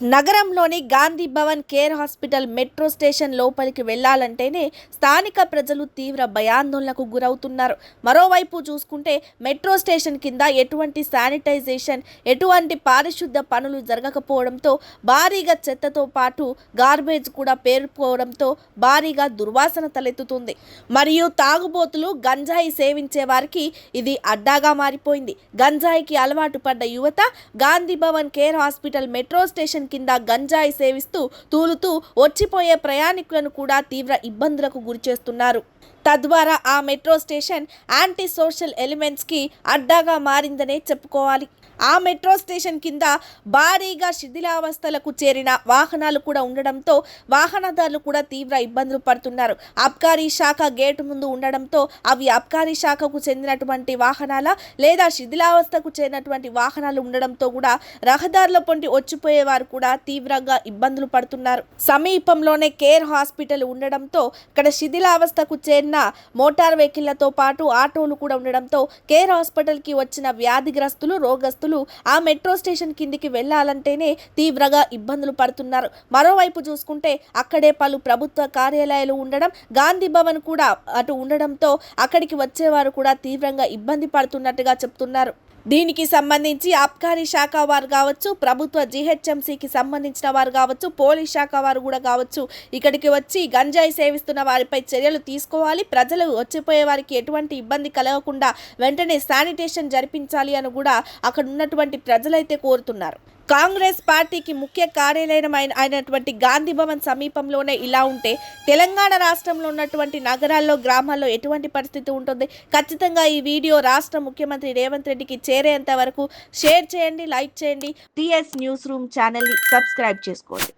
నగరంలోని Gandhi Bhavan care hospital metro station లోపలికి వెళ్ళాలంటేనే స్థానిక ప్రజలు తీవ్ర భయాందోళనకు గురవుతున్నారు. మరోవైపు చూసుకుంటే మెట్రో స్టేషన్ కింద ఎటువంటి శానిటైజేషన్ ఎటువంటి పారిశుద్ధ పనులు జరగకపోవడంతో భారీగా చెత్తతో పాటు గార్బేజ్ కూడా పేరుకోవడంతో భారీగా దుర్వాసన తలెత్తుతుంది. మరియు తాగుబోతులు గంజాయి సేవించే వారికి ఇది అడ్డాగా మారిపోయింది. గంజాయికి అలవాటు పడ్డ యువత Gandhi Bhavan care hospital metro station కింద గంజాయి సేవిస్తూ తూలుతూ వచ్చిపోయే ప్రయాణికులను కూడా తీవ్ర ఇబ్బందులకు గురిచేస్తున్నారు. తద్వారా ఆ మెట్రో స్టేషన్ యాంటీ సోషల్ ఎలిమెంట్స్కి అడ్డాగా మారిందనే చెప్పుకోవాలి. ఆ మెట్రో స్టేషన్ కింద భారీగా శిథిలావస్థలకు చేరిన వాహనాలు కూడా ఉండడంతో వాహనదారులు కూడా తీవ్ర ఇబ్బందులు పడుతున్నారు. అబ్కారీ శాఖ గేటు ముందు ఉండడంతో అవి అబ్కారీ శాఖకు చెందినటువంటి వాహనాల లేదా శిథిలావస్థకు చేరినటువంటి వాహనాలు ఉండడంతో కూడా రహదారుల పొంటి వచ్చిపోయే వారు కూడా తీవ్రంగా ఇబ్బందులు పడుతున్నారు. సమీపంలోనే కేర్ హాస్పిటల్ ఉండడంతో ఇక్కడ శిథిలావస్థకు చేరిన మోటార్ వెహికల్లతో పాటు ఆటోలు కూడా ఉండడంతో కేర్ హాస్పిటల్కి వచ్చిన వ్యాధిగ్రస్తులు రోగస్తులు ఆ మెట్రో స్టేషన్ కిందికి వెళ్ళాలంటేనే తీవ్రంగా ఇబ్బందులు పడుతున్నారు. మరోవైపు చూసుకుంటే అక్కడే పలు ప్రభుత్వ కార్యాలయాలు ఉండడం గాంధీ భవన్ కూడా అటు ఉండడంతో అక్కడికి వచ్చేవారు కూడా తీవ్రంగా ఇబ్బంది పడుతున్నట్టుగా చెప్తున్నారు. దీనికి సంబంధించి ఆబ్కారీ శాఖ వారు కావచ్చు ప్రభుత్వ జీహెచ్ఎంసీకి సంబంధించిన వారు కావచ్చు పోలీస్ శాఖ వారు కూడా కావచ్చు ఇక్కడికి వచ్చి గంజాయి సేవిస్తున్న వారిపై చర్యలు తీసుకోవాలి. ప్రజలు వచ్చిపోయే వారికి ఎటువంటి ఇబ్బంది కలగకుండా వెంటనే శానిటేషన్ జరిపించాలి అని కూడా అక్కడ ఉన్నటువంటి ప్రజలైతే కోరుతున్నారు. కాంగ్రెస్ పార్టీకి ముఖ్య కార్యాలయం అయిన అయినటువంటి గాంధీ భవన్ సమీపంలోనే ఇలా ఉంటే తెలంగాణ రాష్ట్రంలో ఉన్నటువంటి నగరాల్లో గ్రామాల్లో ఎటువంటి పరిస్థితి ఉంటుంది? ఖచ్చితంగా ఈ వీడియో రాష్ట్ర ముఖ్యమంత్రి రేవంత్ రెడ్డికి చేరేంత వరకు షేర్ చేయండి లైక్ చేయండి. టిఎస్ న్యూస్ రూమ్ ఛానల్ని సబ్స్క్రైబ్ చేసుకోండి.